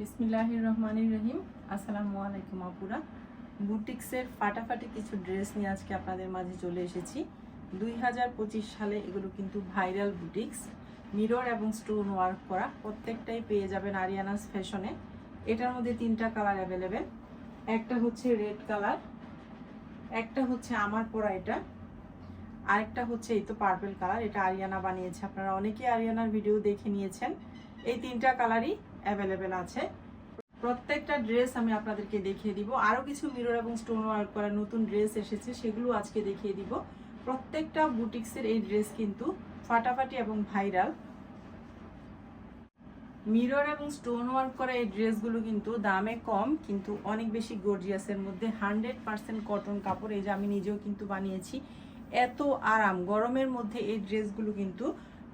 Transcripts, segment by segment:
বিসমিল্লাহির রহমানির রহিম আসসালামু আলাইকুম আপুরা। বুটিক্সের ফাটাফাটি কিছু ড্রেস নিয়ে আজকে আপনাদের মাঝে চলে এসেছি। দুই হাজার পঁচিশ সালে এগুলো কিন্তু ভাইরাল বুটিক্স। মিরর এবং স্টোন ওয়ার্ক করা প্রত্যেকটাই পেয়ে যাবেন আরিয়ানাস ফ্যাশনে। এটার মধ্যে তিনটা কালার অ্যাভেলেবেল। একটা হচ্ছে রেড কালার, একটা হচ্ছে আমার পরা এটা, আরেকটা হচ্ছে এই তো পার্পেল কালার, এটা আরিয়ানা বানিয়েছে। আপনারা অনেকেই আরিয়ানার ভিডিও দেখে নিয়েছেন। এই তিনটা কালারই অ্যাভেলেবেল আছে। প্রত্যেকটা ড্রেস আমি আপনাদেরকে দেখিয়ে দিব। আরও কিছু মিরর এবং স্টোন ওয়ার্ক করা নতুন ড্রেস এসেছে, সেগুলো আজকে দেখিয়ে দিব। প্রত্যেকটা বুটিক্সের এই ড্রেস কিন্তু ফাটাফাটি এবং ভাইরাল। মিরর এবং স্টোন ওয়ার্ক করা এই ড্রেসগুলো কিন্তু দামে কম, কিন্তু অনেক বেশি গর্জিয়াসের মধ্যে। হান্ড্রেড পার্সেন্ট কটন কাপড়, এই যে আমি নিজেও কিন্তু বানিয়েছি। এত আরাম, গরমের মধ্যে এই ড্রেসগুলো কিন্তু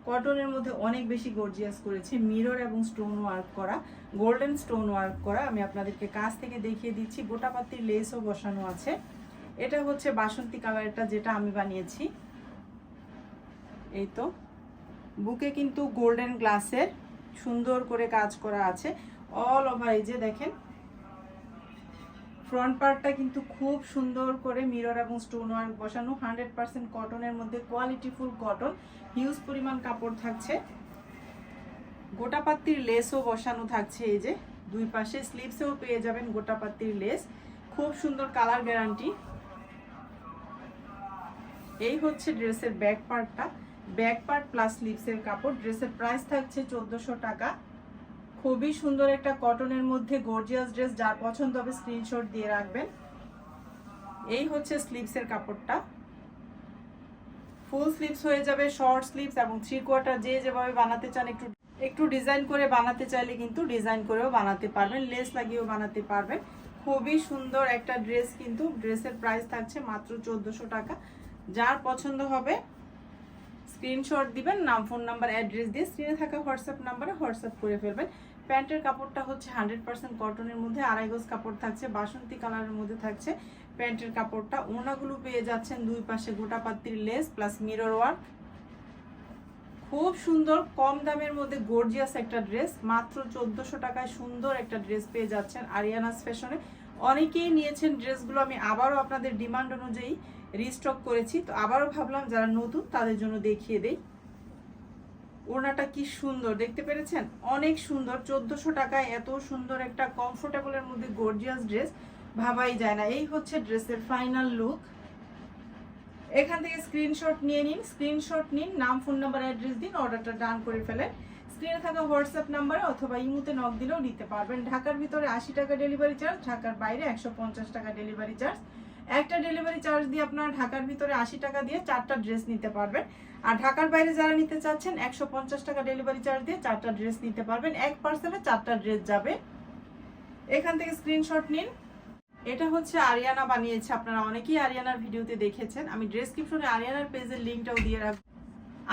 কটনের মধ্যে অনেক বেশি গর্জিয়াস করেছে। মিরর এবং স্টোন ওয়ার্ক করা গোল্ডেন স্টোন ওয়ার্ক করা। আমি আপনাদেরকে কাছ থেকে দেখিয়ে দিচ্ছি, গোটা পাতির লেসও বসানো আছে। এটা হচ্ছে বাসন্তী কালারটা যেটা আমি বানিয়েছি। এই তো। বুকে কিন্তু গোল্ডেন গ্লাসের সুন্দর করে কাজ করা আছে। অল ওভার এই যে দেখেন ফ্রন্ট পার্টটা কিন্তু খুব সুন্দর করে মিরর এবং স্টোন ওয়ার্ক বসানো হান্ড্রেড পার্সেন্ট কটনের মধ্যে কোয়ালিটিফুল কটন হিউজ পরিমাণ কাপড় থাকছে। গোটা পাত্তির লেসও বসানো থাকছে এই যে, দুই পাশে স্লিপসেও পেয়ে যাবেন গোটা পাত্তির লেস খুব সুন্দর কালার গ্যারান্টি এই হচ্ছে ড্রেসের ব্যাক পার্টটা ব্যাক পার্ট প্লাস স্লিপসের কাপড় ড্রেসের প্রাইস থাকছে চোদ্দোশো টাকা। খুবই সুন্দর একটা কটনের মধ্যে গর্জিয়াস ড্রেস যার পছন্দ হবে স্ক্রিনশট দিয়ে রাখবেন। এই হচ্ছে স্লিপসের কাপড়টা। ফুল স্লিভস হয়ে যাবে শর্ট স্লিভস এবং থ্রি কোয়ার্টার যে যেভাবে বানাতে চান একটু একটু ডিজাইন করে বানাতে চাইলে কিন্তু ডিজাইন করেও বানাতে পারবেন লেস লাগিয়েও বানাতে পারবেন। খুবই সুন্দর একটা ড্রেস কিন্তু ড্রেসের প্রাইস থাকছে মাত্র চোদ্দোশো টাকা। যার পছন্দ হবে স্ক্রিনশট দিবেন, নাম ফোন নাম্বার অ্যাড্রেস দিয়ে স্ক্রিনে থাকা হোয়াটসঅ্যাপ নাম্বারে হোয়াটসঅ্যাপ করে ফেলবেন। প্যান্টের কাপড়টা হচ্ছে হান্ড্রেড পার্সেন্ট কটনের মধ্যে, আড়াই গজ কাপড় থাকছে, বাসন্তী কালারের মধ্যে থাকছে প্যান্টের কাপড়টা। ওনাগুলো পেয়ে যাচ্ছেন দুই পাশে গোটা পাত্রির লেস প্লাস মিরর ওয়ার্ক। খুব সুন্দর, কম দামের মধ্যে গর্জিয়াস একটা ড্রেস, মাত্র চোদ্দোশো টাকায় সুন্দর একটা ড্রেস পেয়ে যাচ্ছেন আরিয়ানাস ফ্যাশনে। অনেকেই নিয়েছেন ড্রেসগুলো, আমি আবারও আপনাদের ডিমান্ড অনুযায়ী রিস্টক করেছি। তো আবারও ভাবলাম, যারা নতুন, তাদের জন্য দেখিয়ে দেই। ওড়নাটা কি সুন্দর, দেখতে পেরেছেন? অনেক সুন্দর, চোদ্দোশো টাকায় এত সুন্দর একটা কমফোর্টেবলের মধ্যে গর্জিয়াস ড্রেস ভাবাই যায় না। এই হচ্ছে ড্রেসের ফাইনাল লুক এখান থেকে স্ক্রিনশট নিয়ে নিন স্ক্রিনশট নিন, নাম ফোন নাম্বার অ্যাড্রেস দিন অর্ডারটা ডান করে ফেলেন। স্ক্রিনে থাকা হোয়াটসঅ্যাপ নাম্বারে অথবা ইমুতে নক দিলেও নিতে পারবেন। ঢাকার ভিতরে আশি টাকা ডেলিভারি চার্জ ঢাকার বাইরে একশো পঞ্চাশ টাকা ডেলিভারি চার্জ একটা ডেলিভারি চার্জ দিয়ে আপনারা ঢাকার ভিতরে আশি টাকা দিয়ে চারটা ড্রেস নিতে পারবেন। আর ঢাকার বাইরে যারা নিতে চাচ্ছেন, একশো পঞ্চাশ টাকা ডেলিভারি চার্জ দিয়ে চারটা ড্রেস নিতে পারবেন। এক পার্সেলে চারটা ড্রেস যাবে। এখান থেকে স্ক্রিনশট নিন। এটা হচ্ছে আরিয়ানা বানিয়েছে। আপনারা অনেকেই আরিয়ানার ভিডিওতে দেখেছেন। আমি ডেসক্রিপশনে আরিয়ানার পেজের লিঙ্কটাও দিয়ে রাখব।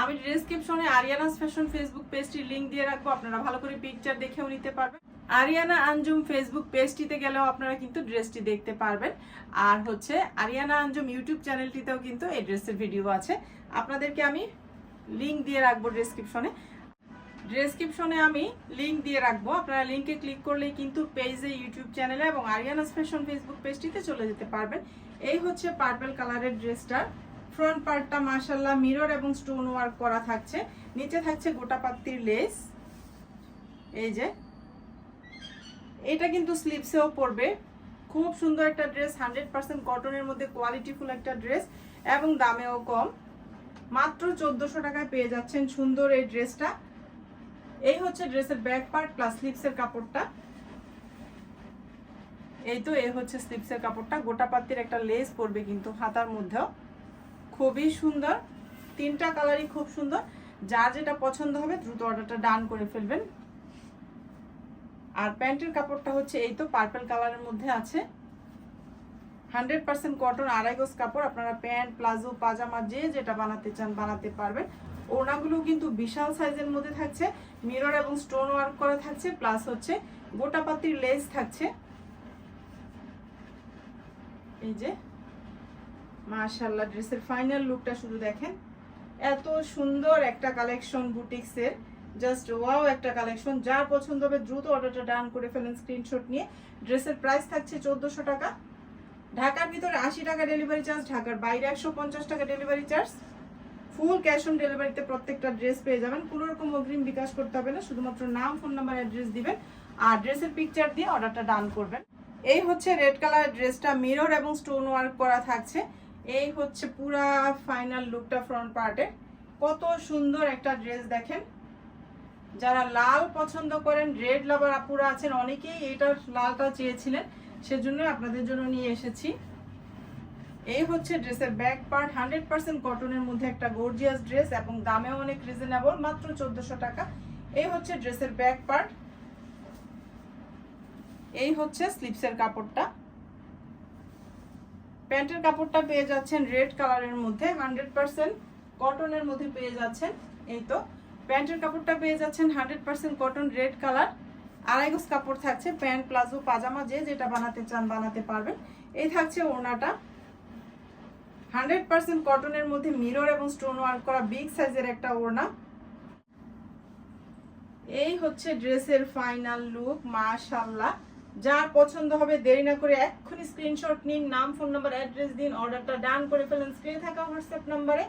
আমি ডেসক্রিপশনে আরিয়ানাস ফ্যাশন ফেসবুক পেজটির লিঙ্ক দিয়ে রাখব। আপনারা ভালো করে পিকচার দেখেও নিতে পারবেন। আরিয়ানা আঞ্জুম ফেসবুক পেজটিতে গেলেও আপনারা কিন্তু ড্রেসটি দেখতে পারবেন। আর হচ্ছে আরিয়ানা আঞ্জুম ইউটিউব চ্যানেলটিতেও কিন্তু এই ড্রেসের ভিডিও আছে। আপনাদেরকে আমি লিঙ্ক দিয়ে রাখব ডেসক্রিপশনে ডেসক্রিপশনে আমি লিঙ্ক দিয়ে রাখব। আপনারা লিঙ্কে ক্লিক করলেই কিন্তু পেজে ইউটিউব চ্যানেলে এবং আরিয়ানাস ফ্যাশন ফেসবুক পেজটিতে চলে যেতে পারবেন। এই হচ্ছে পার্পল কালারের ড্রেসটার ফ্রন্ট পার্টটা মাশাল্লাহ মিরর এবং স্টোন ওয়ার্ক করা থাকছে। নিচে থাকছে গোটা পাত্তির লেস এই যে এটা কিন্তু স্লিপসেও পড়বে খুব সুন্দর একটা ড্রেস হান্ড্রেড পার্সেন্ট কটনের মধ্যে কোয়ালিটিফুল একটা ড্রেস এবং দামেও কম। মাত্র চোদ্দোশো টাকায় পেয়ে যাচ্ছেন সুন্দর এই ড্রেসটা এই হচ্ছে ড্রেসের ব্যাক পার্ট প্লাস স্লিপসের কাপড়টা। এই তো এই হচ্ছে স্লিপসের কাপড়টা। গোটা পাত্তির একটা লেস পরবে কিন্তু হাতার মধ্যেও। খুবই সুন্দর। তিনটা কালারই খুব সুন্দর। যার যেটা পছন্দ হবে দ্রুত অর্ডারটা ডান করে ফেলবেন। আর প্যান্টের কাপড়টা হচ্ছে এই তো পার্পল কালারের মধ্যে আছে। হান্ড্রেড পার্সেন্ট কটন আড়াই কাপড়, আপনারা প্যান্ট, প্লাজো, পাজামা, যে যেটা বানাতে চান বানাতে পারবেন। ওড়নাগুলো কিন্তু বিশাল সাইজের মধ্যে থাকছে মিরর এবং স্টোন ওয়ার্ক করা থাকছে প্লাস হচ্ছে গোটা পাতির লেস থাকছে। এই যে মাশাল্লাহ ড্রেসের ফাইনাল লুকটা শুধু দেখেন। এত সুন্দর একটা কালেকশন বুটিক্সের জাস্ট ওয়াও একটা কালেকশন যার পছন্দ হবে, দ্রুত অর্ডারটা ডান করে ফেলেন স্ক্রিনশট নিয়ে। ড্রেসের প্রাইস থাকছে চোদ্দোশো টাকা। ঢাকার ভিতরে আশি টাকা ডেলিভারি চার্জ ঢাকার বাইরে একশো পঞ্চাশ টাকা delivery charge full cash on ডেলিভারিতে প্রত্যেকটা ড্রেস পেয়ে যাবেন। কোনো রকম অগ্রিম বিকাশ করতে হবে না, শুধুমাত্র নাম ফোন নাম্বার অ্যাড্রেস দিবেন। আর ড্রেসের পিকচার দিয়ে অর্ডারটা ডান করবেন। এই হচ্ছে রেড কালার ড্রেসটা মিরর এবং স্টোন ওয়ার্ক করা থাকছে। এই হচ্ছে পুরা ফাইনাল লুকটা ফ্রন্ট পার্টে কত সুন্দর একটা ড্রেস দেখেন। যারা লাল পছন্দ করেন রেড লাভার আপুরা আছেন, অনেকেই এইটার লালটা চেয়েছিলেন সেজন্য আপনাদের জন্য নিয়ে এসেছি। এই হচ্ছে ড্রেসের ব্যাক পার্ট হান্ড্রেড পার্সেন্ট কটনের মধ্যে একটা গর্জিয়াস ড্রেস এবং দামেও অনেক রিজনেবল মাত্র চোদ্দশো টাকা। এই হচ্ছে ড্রেসের ব্যাক পার্ট এই হচ্ছে স্লিপসের কাপড়টা। প্যান্টের কাপড়টা পেয়ে যাচ্ছেন রেড কালারের মধ্যে হান্ড্রেড পার্সেন্ট কটনের মধ্যে পেয়ে যাচ্ছেন, এই তো। প্যান্টের কাপড়টা পেয়ে যাচ্ছেন hundred percent cotton red colour. আড়াই গজ কাপড় থাকছে, প্যান্ট, প্লাজো, পাজামা, যে যেটা বানাতে চান বানাতে পারবেন। এই থাকছে ওড়নাটা। হান্ড্রেড পার্সেন্ট কটনের মধ্যে মিরর এবং স্টোন ওয়ার্ক করা বিগ সাইজের একটা ওড়না। এই হচ্ছে ড্রেসের ফাইনাল লুক মাশাল্লাহ যার পছন্দ হবে, দেরি না করে এক্ষুনি স্ক্রিনশট নিন, নাম ফোন নাম্বার অ্যাড্রেস দিন অর্ডারটা ডান করে ফেলেন। স্ক্রিনে থাকা হোয়াটসঅ্যাপ নাম্বারে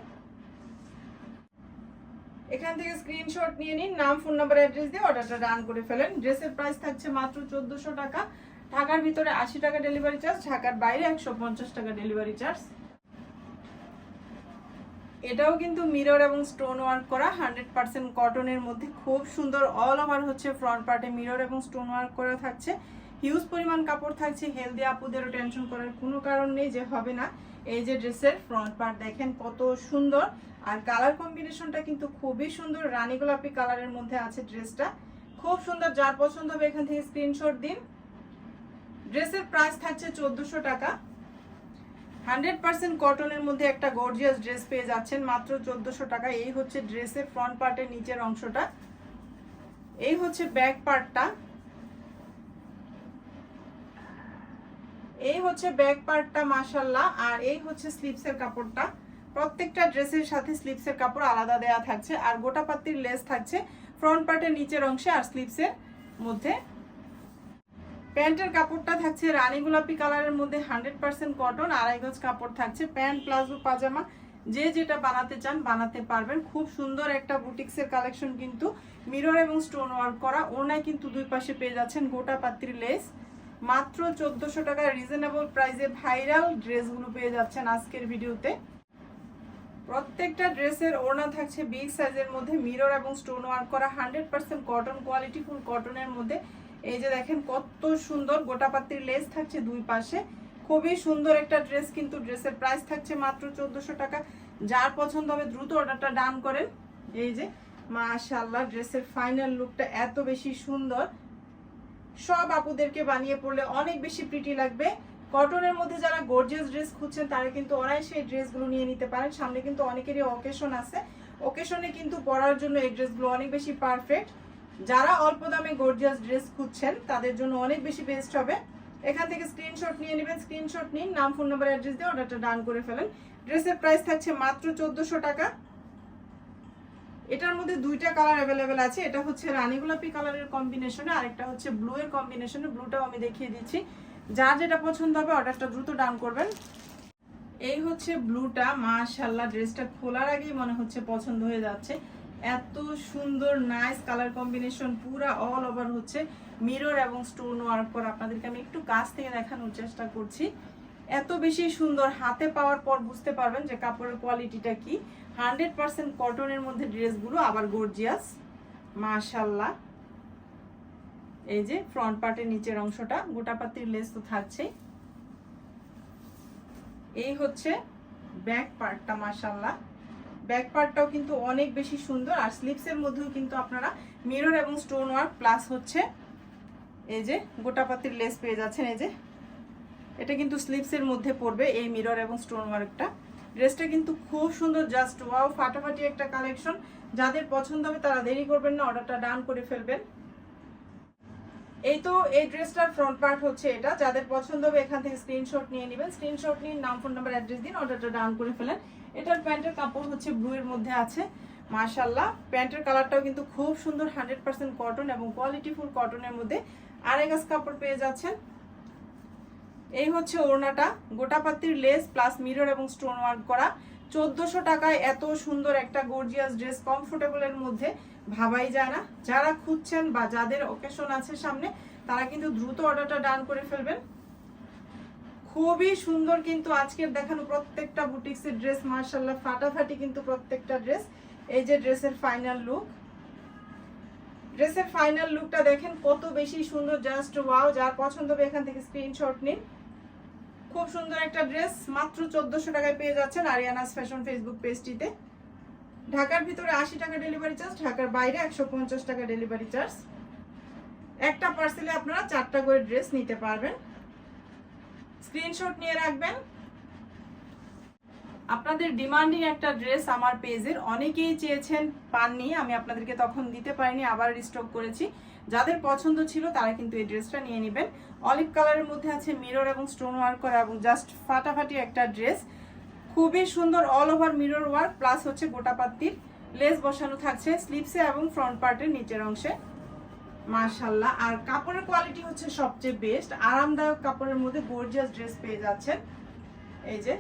এখান থেকে স্ক্রিনশট নিয়ে নিন, নাম ফোন নাম্বার অ্যাড্রেস দিয়ে অর্ডারটা ডান করে ফেলেন। ড্রেসের প্রাইস থাকছে মাত্র চোদ্দোশো টাকা। ঢাকার ভিতরে আশি টাকা ডেলিভারি চার্জ ঢাকার বাইরে একশো পঞ্চাশ টাকা ডেলিভারি চার্জ এটাও কিন্তু মিরর এবং স্টোন ওয়ার্ক করা হান্ড্রেড পার্সেন্ট কটনের মধ্যে খুব সুন্দর অল ওভার হচ্ছে ফ্রন্ট পার্টে মিরর এবং স্টোন ওয়ার্ক করা থাকছে। হিউজ পরিমাণ কাপড় থাকছে হেলদি আপুদেরও টেনশন করার কোনো কারণ নেই যে হবে না। এই যে ড্রেসের ফ্রন্ট পার্ট দেখেন কত সুন্দর। আর কালার কম্বিনেশনটা কিন্তু খুবই সুন্দর। রানী গোলাপি কালারের মধ্যে আছে ড্রেসটা। খুব সুন্দর, যার পছন্দ হবে এখান থেকে স্ক্রিনশট দিন। ড্রেসের প্রাইস থাকছে চোদ্দোশো টাকা। হান্ড্রেড পার্সেন্ট কটনের মধ্যে একটা গর্জিয়াস ড্রেস পেয়ে যাচ্ছেন, মাত্র চোদ্দোশো টাকা। এই হচ্ছে ড্রেসের ফ্রন্ট পার্টের নিচের অংশটা। এই হচ্ছে ব্যাক পার্টটা এই হচ্ছে ব্যাক পার্টটা মাসাল্লাহ আর এই হচ্ছে স্লিপসের কাপড়টা। প্রত্যেকটা ড্রেসের সাথে স্লিপসের কাপড় আলাদা দেয়া থাকছে, আর গোটা পাত্তির লেস থাকছে ফ্রন্ট পার্টের নিচের অংশে আর স্লিপসের মধ্যে। প্যান্টের কাপড়টা থাকছে রানী গোলাপি কালারের মধ্যে হান্ড্রেড পার্সেন্ট কটন, আড়াই গজ কাপড় থাকছে, প্যান্ট, প্লাজো, পাজামা, যে যেটা বানাতে চান বানাতে পারবেন। খুব সুন্দর একটা বুটিক্সের কালেকশন কিন্তু, মিরর এবং স্টোন ওয়ার্ক করা ওনায় কিন্তু দুই পাশে পেয়ে যাচ্ছেন গোটা পাত্রির লেস। মাত্র চোদ্দশো টাকা রিজনেবল প্রাইসে ভাইরাল ড্রেসগুলো পেয়ে যাচ্ছেন আজকের ভিডিওতে। প্রত্যেকটা ড্রেসের ওড়না থাকছে বিগ সাইজের মধ্যে মিরর এবং স্টোন ওয়ার্ক করা hundred percent cotton quality full কটনের মধ্যে। এই যে দেখেন কত সুন্দর গোটা পাত্রির লেস থাকছে দুই পাশে। খুবই সুন্দর একটা ড্রেস কিন্তু ড্রেসের প্রাইস থাকছে মাত্র চোদ্দশো টাকা। যার পছন্দ হবে দ্রুত অর্ডারটা ডান করেন। এই যে মাশাল্লাহ ড্রেসের ফাইনাল লুকটা এত বেশি সুন্দর। সব আপুদেরকে বানিয়ে পড়লে অনেক বেশি প্রিটি লাগবে। কটনের মধ্যে যারা গর্জিয়াস ড্রেস খুঁজছেন, তারা কিন্তু অনায়াসে এই ড্রেসগুলো নিয়ে নিতে পারেন। সামনে কিন্তু অনেকেরই অকেশন আছে। ওকেশনে কিন্তু পরার জন্য এই ড্রেসগুলো অনেক বেশি পারফেক্ট যারা অল্প দামে গর্জিয়াস ড্রেস খুঁজছেন, তাদের জন্য অনেক বেশি বেস্ট হবে। এখান থেকে স্ক্রিনশট নিয়ে নেবেন। স্ক্রিনশট নিন, নাম ফোন নাম্বার অ্যাড্রেস দিয়ে অর্ডারটা ডান করে ফেলেন। ড্রেসের প্রাইস থাকছে মাত্র চোদ্দোশো টাকা। এটার মধ্যে দুইটা কালার অ্যাভেলেবেল আছে। এটা হচ্ছে রানী গোলাপি কালারের কম্বিনেশনে আরেকটা হচ্ছে ব্লু এর কম্বিনেশনে ব্লুটাও আমি দেখিয়ে দিচ্ছি। যার যেটা পছন্দ হবে অর্ডারটা দ্রুত ডান করবেন। এই হচ্ছে ব্লুটা মাশাল্লাহ ড্রেসটা খোলার আগেই মনে হচ্ছে পছন্দ হয়ে যাচ্ছে। এত সুন্দর নাইস কালার কম্বিনেশন পুরা অল ওভার হচ্ছে। মিরর এবং স্টোন ওয়ার্ক করা। আপনাদেরকে আমি একটু কাছ থেকে দেখানোর চেষ্টা করছি। এত বেশি সুন্দর, হাতে পাওয়ার পর বুঝতে পারবেন যে কাপড়ের কোয়ালিটিটা কি। হান্ড্রেড পার্সেন্ট কটনের মধ্যে ড্রেসগুলো আবার গর্জিয়াস। মাশাল্লাহ এই যে ফ্রন্ট পার্টের নিচের অংশটা, গোটা পাতির লেস তো থাকছেই। এই হচ্ছে ব্যাক পার্টটা মাশাল্লাহ ব্যাক পার্টটাও কিন্তু অনেক বেশি সুন্দর, আর স্লিপসের মধ্যেও কিন্তু আপনারা মিরর এবং স্টোন ওয়ার্ক প্লাস হচ্ছে এই যে গোটা পাতির লেস পেয়ে যাচ্ছেন, এই যে। এটা কিন্তু স্লিপসের মধ্যে পড়বে এই মিরর এবং স্টোন ওয়ার্কটা ড্রেসটা কিন্তু খুব সুন্দর জাস্ট ওয়াও ফাটাফাটি একটা কালেকশন যাদের পছন্দ হবে তারা দেরি করবেন না অর্ডারটা ডান করে ফেলবেন। এই তো, এই ড্রেসটার ফ্রন্ট পার্ট হচ্ছে এটা। যাদের পছন্দ হবে এখান থেকে স্ক্রিনশট নিয়ে নেবেন। স্ক্রিনশট নিয়ে নাম ফোন নাম্বার অ্যাড্রেস দিন অর্ডারটা ডাউন করে ফেলেন। এটার প্যান্টের কাপড় হচ্ছে ব্লু এর মধ্যে আছে। মাশাল্লাহ প্যান্টের কালারটাও কিন্তু খুব সুন্দর হান্ড্রেড পার্সেন্ট কটন এবং কোয়ালিটি ফুল কটনের মধ্যে। আড়াই গাছ কাপড় পেয়ে যাচ্ছেন। এই হচ্ছে ওড়নাটা। গোটাপাতির লেস প্লাস মিরর এবং স্টোন ওয়ার্ক করা। চোদ্দশো টাকায় এত সুন্দর একটা গর্জিয়াস ড্রেস কমফোর্টেবলের মধ্যে ভাবাই যায় না। যারা খুঁজছেন বা যাদের ওকেশন আছে সামনে, তারা কিন্তু দ্রুত অর্ডারটা ডান করে ফেলবেন। খুবই সুন্দর কিন্তু আজকের দেখানো প্রত্যেকটা বুটিক্সের ড্রেস মার্শাল্লাহ ফাটাফাটি কিন্তু প্রত্যেকটা ড্রেস এই যে ড্রেসের ফাইনাল লুক ড্রেসের ফাইনাল লুকটা দেখেন, কত বেশি সুন্দর জাস্ট ওয়াও যার পছন্দ হবে এখান থেকে স্ক্রিনশট নিন। খুব সুন্দর একটা ড্রেস মাত্র চোদ্দশো টাকায় পেয়ে যাচ্ছেন আরিয়ানাস ফ্যাশন ফেসবুক পেজটিতে ঢাকার ভিতরে আশি টাকা ডেলিভারি চার্জ ঢাকার বাইরে একশো পঞ্চাশ টাকা ডেলিভারি চার্জ একটা পার্সেলে আপনারা চারটা করে ড্রেস নিতে পারবেন। স্ক্রিনশট নিয়ে রাখবেন। আপনাদের ডিমান্ডিং একটা ড্রেস আমার পেজের অনেকেই চেয়েছেন পাননি আমি আপনাদেরকে তখন দিতে পারিনি, আবার রিস্টক করেছি। যাদের পছন্দ ছিল, তারা কিন্তু এই ড্রেসটা নিয়ে নেবেন। অলিভ কালারের মধ্যে আছে মিরর এবং স্টোন ওয়ার্ক করা এবং জাস্ট ফাটাফাটি একটা ড্রেস খুবই সুন্দর all over mirror work plus হচ্ছে গোটাপাত্তির লেস বসানো থাকছে স্লিপসে এবং ফ্রন্ট পার্টের নিচের অংশে। মার্শাল্লাহ আর কাপড়ের কোয়ালিটি হচ্ছে সবচেয়ে বেস্ট আরামদায়ক কাপড়ের মধ্যে গর্জিয়াস ড্রেস পেয়ে যাচ্ছেন। এই যে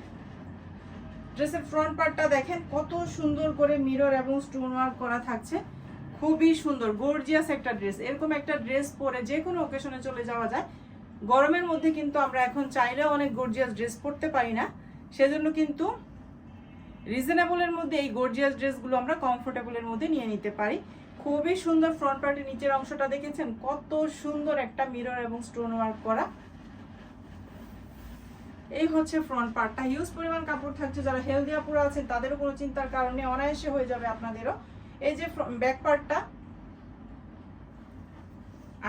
ড্রেসের ফ্রন্ট পার্টটা দেখেন, কত সুন্দর করে মিরর এবং স্টোন ওয়ার্ক করা থাকছে। খুবই সুন্দর গর্জিয়াস একটা ড্রেস এরকম একটা ড্রেস পরে যে কোনো ওকেশনে চলে যাওয়া যায়। গরমের মধ্যে কিন্তু আমরা এখন চাইলেও অনেক গর্জিয়াস ড্রেস পরতে পারি না। সেজন্য কিন্তু রিজনেবলের মধ্যে এই গর্জিয়াস ড্রেসগুলো আমরা কমফোর্টেবলের মধ্যে নিয়ে নিতে পারি। খুবই সুন্দর ফ্রন্ট পার্টের নিচের অংশটা দেখেছেন? কত সুন্দর একটা মিরর এবং স্টোন ওয়ার্ক করা। এই হচ্ছে ফ্রন্ট পার্টটা হিউজ পরিমাণ কাপড় থাকছে, যারা হেলদি আপুরা আছেন, তাদেরও কোনো চিন্তার কারণে অনায়াসে হয়ে যাবে আপনাদেরও। এই যে ব্যাক পার্টটা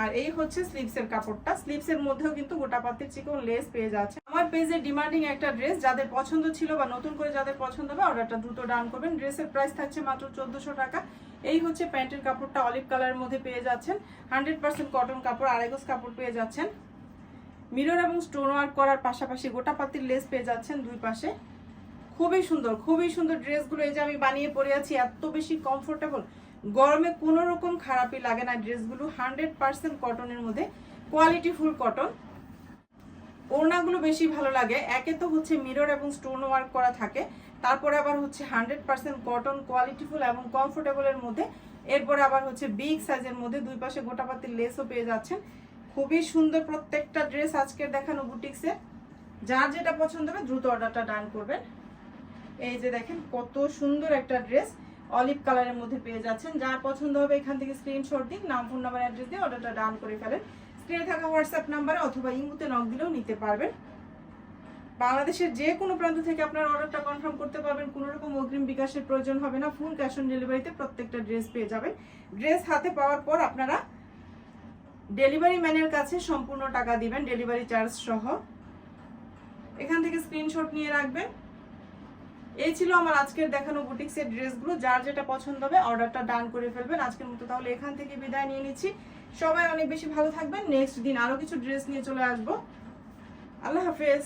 আর এই হচ্ছে স্লিভসের কাপড়টা। স্লিভসের মধ্যেও কিন্তু গোটা পাতির চিকন লেস পেয়ে যাচ্ছে। আমার পেজে ডিমান্ডিং একটা ড্রেস যাদের পছন্দ ছিল বা নতুন করে যাদের পছন্দ হবে অর্ডারটা দ্রুত ডান করবেন। ড্রেসের প্রাইস থাকছে মাত্র চোদ্দশো টাকা। এই হচ্ছে প্যান্টের কাপড়টা অলিভ কালারের মধ্যে পেয়ে যাচ্ছেন। হান্ড্রেড পার্সেন্ট কটন কাপড় আড়াইগোস কাপড় পেয়ে যাচ্ছেন। মিরর এবং স্টোন ওয়ার্ক করার পাশাপাশি গোটা পাতির লেস পেয়ে যাচ্ছেন দুই পাশে। খুবই সুন্দর খুবই সুন্দর ড্রেসগুলো এই যে আমি বানিয়ে পরে আছি, এত বেশি কমফোর্টেবল গরমে কোনো রকম খারাপই লাগে না ড্রেসগুলো, হান্ড্রেড পার্সেন্ট কটনের মধ্যে কোয়ালিটি ফুল কটন ওড়নাগুলো বেশি ভালো লাগে, একে তো হচ্ছে মিরর এবং স্টোন ওয়ার্ক করা থাকে, তারপরে আবার হচ্ছে হান্ড্রেড পার্সেন্ট কটন কোয়ালিটিফুল এবং কমফোর্টেবলের মধ্যে, এরপরে আবার হচ্ছে বিগ সাইজের মধ্যে দুই পাশে গোটাপাতির লেসও পেয়ে যাচ্ছেন। খুবই সুন্দর প্রত্যেকটা ড্রেস আজকের দেখানো বুটিক্সে যার যেটা পছন্দ হবে দ্রুত অর্ডারটা ডান করবেন। এই যে দেখেন কত সুন্দর একটা ড্রেস অলিভ কালারের মধ্যে পেয়ে যাচ্ছেন। যার পছন্দ হবে এখান থেকে স্ক্রিনশট দিন, নাম ফোন নাম্বার অ্যাড্রেস দিয়ে অর্ডারটা ডান করে ফেলেন। স্ক্রিনে থাকা হোয়াটসঅ্যাপ নাম্বারে অথবা ইমুতে নক দিলেও নিতে পারবেন। বাংলাদেশের যে কোনো প্রান্ত থেকে আপনার অর্ডারটা কনফার্ম করতে পারবেন। কোনো রকম অগ্রিম বিকাশের প্রয়োজন হবে না। ফুল ক্যাশ অন ডেলিভারিতে প্রত্যেকটা ড্রেস পেয়ে যাবেন। ড্রেস হাতে পাওয়ার পর আপনারা ডেলিভারি ম্যানের কাছে সম্পূর্ণ টাকা দিবেন ডেলিভারি চার্জ সহ। এখান থেকে স্ক্রিনশট নিয়ে রাখবেন। এই ছিল আমার আজকের দেখানো বুটিক্সের ড্রেসগুলো যার যেটা পছন্দ হবে অর্ডারটা ডান করে ফেলবেন। আজকের মতো তাহলে এখান থেকে বিদায় নিয়ে নিচ্ছি। সবাই অনেক বেশি ভালো থাকবেন। নেক্সট দিন আরও কিছু ড্রেস নিয়ে চলে আসব। আল্লাহ হাফেজ।